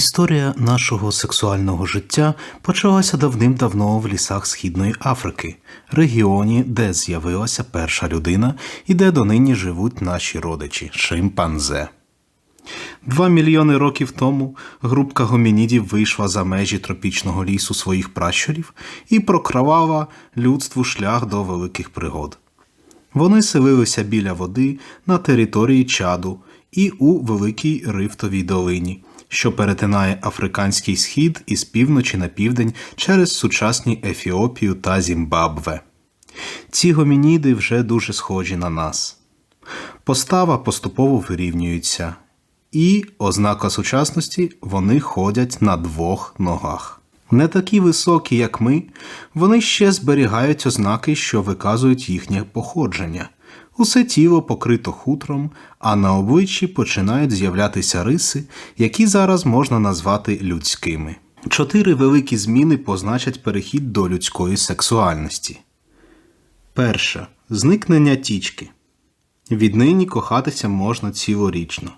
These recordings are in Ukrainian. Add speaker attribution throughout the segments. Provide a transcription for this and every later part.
Speaker 1: Історія нашого сексуального життя почалася давним-давно в лісах Східної Африки, регіоні, де з'явилася перша людина і де донині живуть наші родичі шимпанзе. Два мільйони років тому групка гомінідів вийшла за межі тропічного лісу своїх пращурів і прокравала людству шлях до великих пригод. Вони селилися біля води на території Чаду і у Великій Рифтовій долині, що перетинає Африканський схід із півночі на південь через сучасні Ефіопію та Зімбабве. Ці гомініди вже дуже схожі на нас. Постава поступово вирівнюється, і, ознака сучасності, вони ходять на двох ногах. Не такі високі, як ми, вони ще зберігають ознаки, що виказують їхнє походження. Усе тіло покрито хутром, а на обличчі починають з'являтися риси, які зараз можна назвати людськими. Чотири великі зміни позначать перехід до людської сексуальності. Перша зникнення тічки. Віднині кохатися можна цілорічно.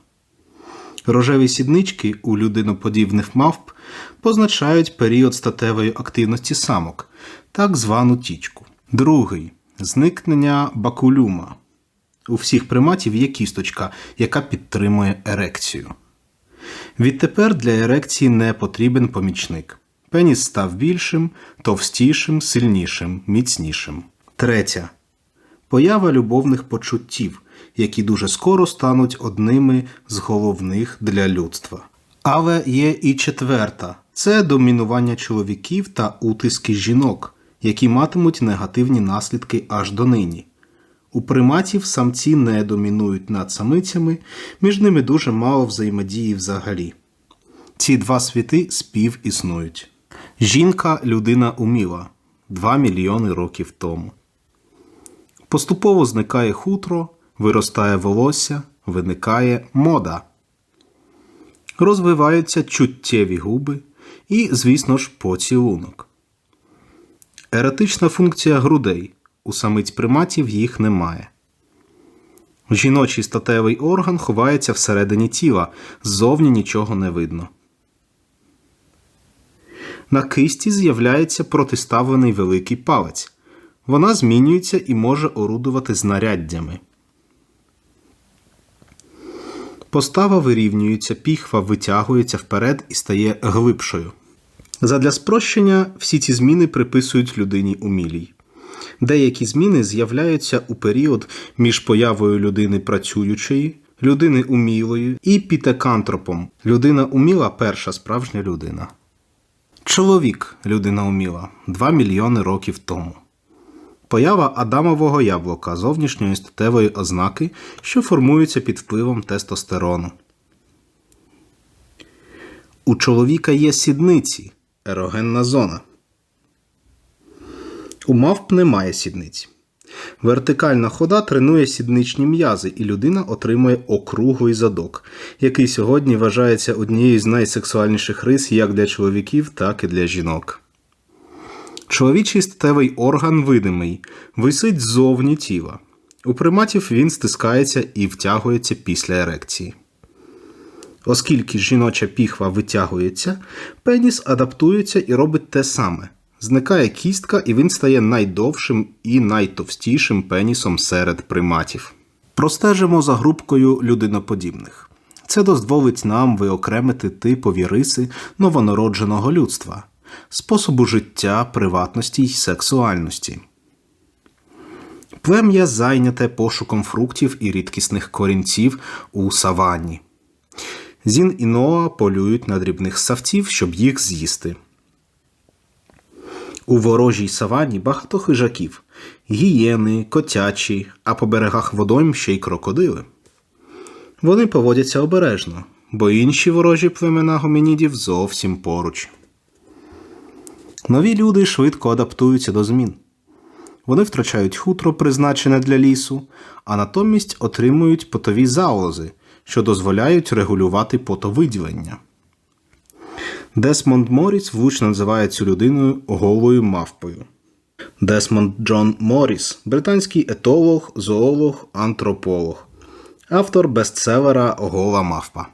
Speaker 1: Рожеві сіднички у людиноподібних мавп позначають період статевої активності самок, так звану тічку. Другий зникнення бакулюма. У всіх приматів є кісточка, яка підтримує ерекцію. Відтепер для ерекції не потрібен помічник. Пеніс став більшим, товстішим, сильнішим, міцнішим. Третя. Поява любовних почуттів, які дуже скоро стануть одними з головних для людства. Але є і четверта це домінування чоловіків та утиски жінок, які матимуть негативні наслідки аж до нині. У приматів самці не домінують над самицями, між ними дуже мало взаємодії взагалі. Ці два світи співіснують. Жінка людина уміла 2 мільйони років тому. Поступово зникає хутро, виростає волосся, виникає мода. Розвиваються чуттєві губи і, звісно ж, поцілунок. Еретична функція грудей. У самиць приматів їх немає. Жіночий статевий орган ховається всередині тіла, ззовні нічого не видно. На кисті з'являється протиставлений великий палець. Вона змінюється і може орудувати знаряддями. Постава вирівнюється, піхва витягується вперед і стає глибшою. Задля спрощення всі ці зміни приписують людині умілій. Деякі зміни з'являються у період між появою людини працюючої, людини умілої і пітекантропом. Людина уміла перша справжня людина. Чоловік людина уміла 2 мільйони років тому. Поява Адамового яблука зовнішньої статевої ознаки, що формуються під впливом тестостерону. У чоловіка є сідниці ерогенна зона. У мавп немає сідниць. Вертикальна хода тренує сідничні м'язи, і людина отримує округлий задок, який сьогодні вважається однією з найсексуальніших рис як для чоловіків, так і для жінок. Чоловічий статевий орган видимий, висить ззовні тіла. У приматів він стискається і втягується після ерекції. Оскільки жіноча піхва витягується, пеніс адаптується і робить те саме. Зникає кістка, і він стає найдовшим і найтовстішим пенісом серед приматів. Простежимо за групкою людиноподібних. Це дозволить нам виокремити типові риси новонародженого людства, способу життя, приватності й сексуальності. Плем'я зайняте пошуком фруктів і рідкісних корінців у саванні. Зін і Ноа полюють на дрібних савців, щоб їх з'їсти. У ворожій савані багато хижаків, гієни, котячі, а по берегах водойм ще й крокодили. Вони поводяться обережно, бо інші ворожі племена гомінідів зовсім поруч. Нові люди швидко адаптуються до змін. Вони втрачають хутро, призначене для лісу, а натомість отримують потові залози, що дозволяють регулювати потовиділення. Десмонд Моріс влучно називає цю людиною голою мавпою. Десмонд Джон Моріс британський етолог, зоолог, антрополог, автор бестселера Гола мавпа.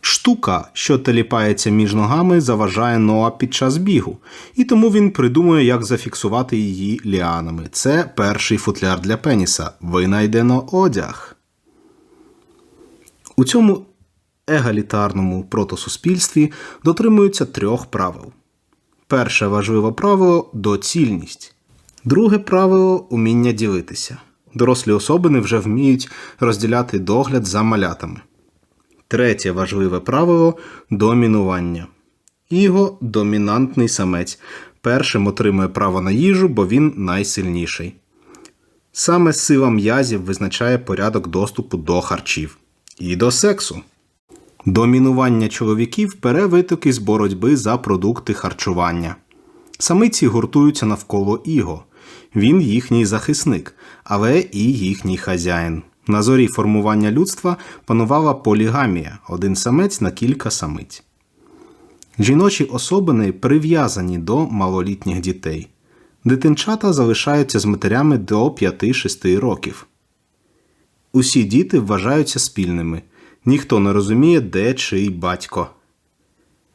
Speaker 1: Штука, що теліпається між ногами, заважає Ноа під час бігу, і тому він придумує, як зафіксувати її ліанами. Це перший футляр для пеніса. Винайдено одяг. У цьому егалітарному протосуспільстві дотримуються трьох правил. Перше важливе правило доцільність. Друге правило уміння ділитися. Дорослі особини вже вміють розділяти догляд за малятами. Третє важливе правило домінування. Іго домінантний самець. Першим отримує право на їжу, бо він найсильніший. Саме сила м'язів визначає порядок доступу до харчів і до сексу. Домінування чоловіків бере витоки з боротьби за продукти харчування. Самиці гуртуються навколо іго. Він їхній захисник, але і їхній хазяїн. На зорі формування людства панувала полігамія один самець на кілька самиць. Жіночі особини прив'язані до малолітніх дітей. Дитинчата залишаються з матерями до 5-6 років. Усі діти вважаються спільними. Ніхто не розуміє, де чий батько.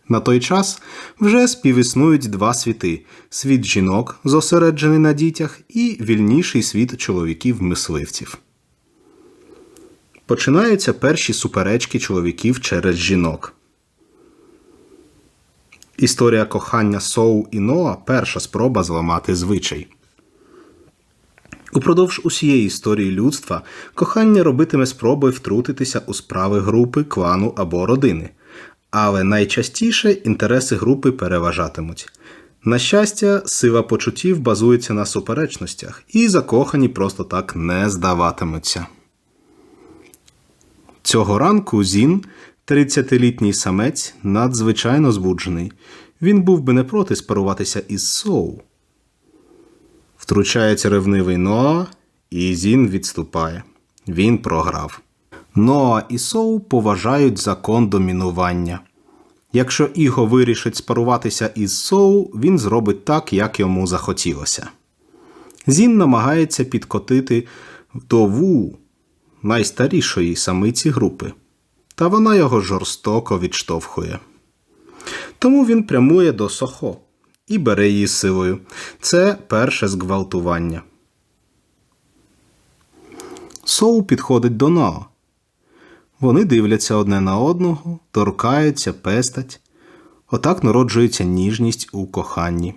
Speaker 1: На той час вже співіснують два світи: світ жінок, зосереджений на дітях, і вільніший світ чоловіків-мисливців. Починаються перші суперечки чоловіків через жінок. Історія кохання Соу і Ноа перша спроба зламати звичай. Упродовж усієї історії людства кохання робитиме спроби втрутитися у справи групи, клану або родини. Але найчастіше інтереси групи переважатимуть. На щастя, сила почуттів базується на суперечностях, і закохані просто так не здаватимуться. Цього ранку Зін, 30-літній самець, надзвичайно збуджений. Він був би не проти спаруватися із Соу. Втручається ревнивий Ноа, і Зін відступає. Він програв. Ноа і Соу поважають закон домінування. Якщо Іго вирішить спаруватися із Соу, він зробить так, як йому захотілося. Зін намагається підкотити до Ву, найстарішої самиці групи, та вона його жорстоко відштовхує. Тому він прямує до Сохо і бере її силою. Це перше зґвалтування. Соу підходить до Нао. Вони дивляться одне на одного, торкаються, пестать. Отак народжується ніжність у коханні.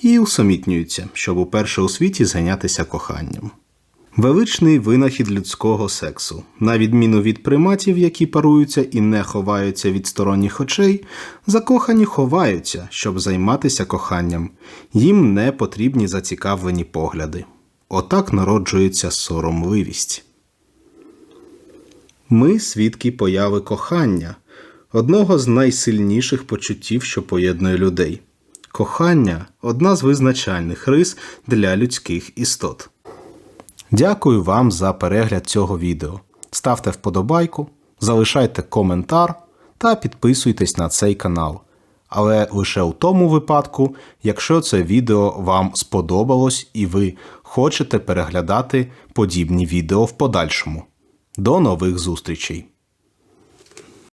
Speaker 1: І усамітнюються, щоб уперше у світі зайнятися коханням. Величний винахід людського сексу, на відміну від приматів, які паруються і не ховаються від сторонніх очей, закохані ховаються, щоб займатися коханням, їм не потрібні зацікавлені погляди. Отак народжується соромливість. Ми свідки появи кохання, одного з найсильніших почуттів, що поєднує людей. Кохання одна з визначальних рис для людських істот. Дякую вам за перегляд цього відео. Ставте вподобайку, залишайте коментар та підписуйтесь на цей канал. Але лише у тому випадку, якщо це відео вам сподобалось і ви хочете переглядати подібні відео в подальшому. До нових зустрічей!